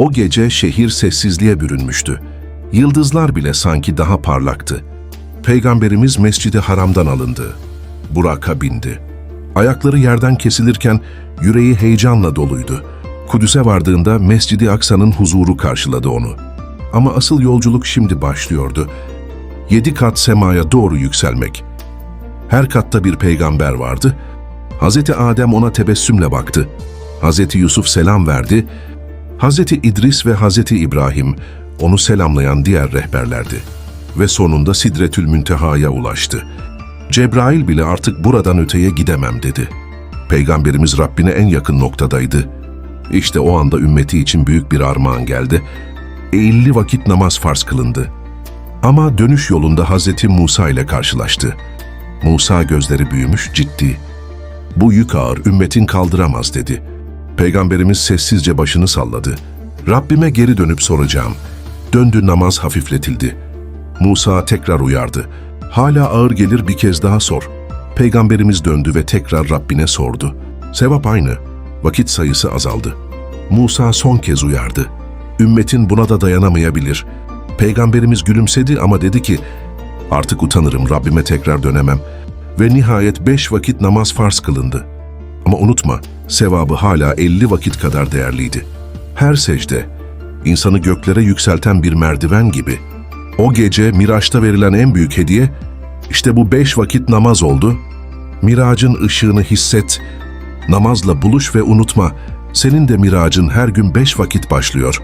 O gece şehir sessizliğe bürünmüştü. Yıldızlar bile sanki daha parlaktı. Peygamberimiz Mescid-i Haram'dan alındı. Burak'a bindi. Ayakları yerden kesilirken yüreği heyecanla doluydu. Kudüs'e vardığında Mescid-i Aksa'nın huzuru karşıladı onu. Ama asıl yolculuk şimdi başlıyordu. Yedi kat semaya doğru yükselmek. Her katta bir peygamber vardı. Hazreti Adem ona tebessümle baktı. Hazreti Yusuf selam verdi. Hazreti İdris ve Hazreti İbrahim onu selamlayan diğer rehberlerdi. Ve sonunda Sidretül Münteha'ya ulaştı. Cebrail bile artık buradan öteye gidemem dedi. Peygamberimiz Rabbine en yakın noktadaydı. İşte o anda ümmeti için büyük bir armağan geldi. Eğilli vakit namaz farz kılındı. Ama dönüş yolunda Hazreti Musa ile karşılaştı. Musa gözleri büyümüş, ciddi. Bu yük ağır, ümmetin kaldıramaz dedi. Peygamberimiz sessizce başını salladı. Rabbime geri dönüp soracağım. Döndü namaz hafifletildi. Musa tekrar uyardı. Hala ağır gelir bir kez daha sor. Peygamberimiz döndü ve tekrar Rabbine sordu. Sevap aynı. Vakit sayısı azaldı. Musa son kez uyardı. Ümmetin buna da dayanamayabilir. Peygamberimiz gülümsedi ama dedi ki, artık utanırım Rabbime tekrar dönemem. Ve nihayet beş vakit namaz farz kılındı. Ama unutma, sevabı hala 50 vakit kadar değerliydi. Her secde, insanı göklere yükselten bir merdiven gibi. O gece Miraç'ta verilen en büyük hediye, işte bu beş vakit namaz oldu. Miracın ışığını hisset, namazla buluş ve unutma, senin de miracın her gün beş vakit başlıyor.